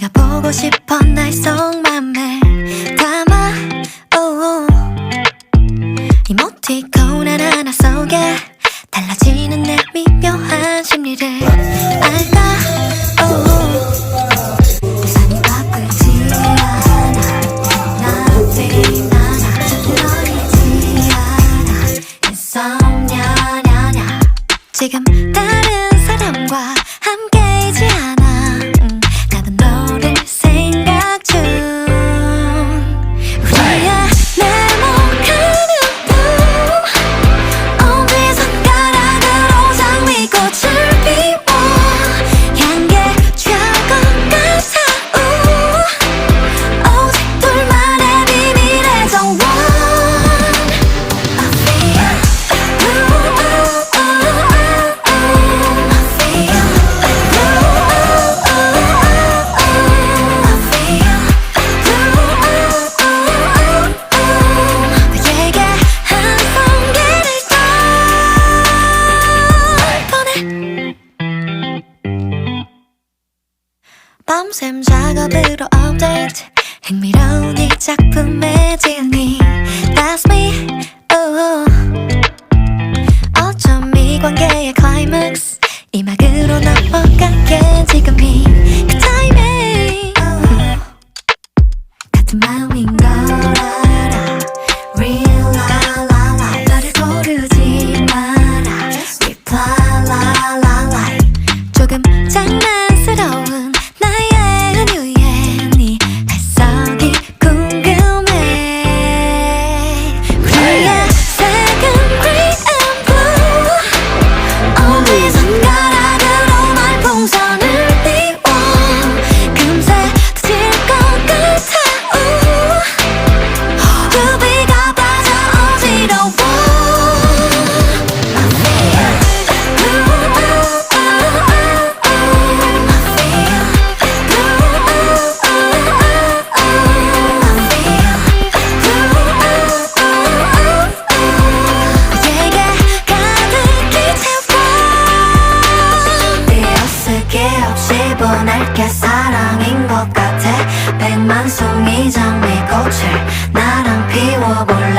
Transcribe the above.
네가 보고 싶어 날 속맘에 담아. Oh, oh. 이모티콘 하나하나 속에 달라지는 내 미묘한 심리를 알다. 오우. 세상이 바쁘지 않아. 나지 않아 저들어리지 않아. insomnia 지금 샘 작업으로 업데이트. 흥미로운 이 작품의 진이 That's me. Oh. 어쩜 이 관계의 클라이맥스 이 막으로 넘어가게 지금이 입어낼 게. 사랑인 것 같아. 백만 송이 장미꽃을 나랑 피워볼래.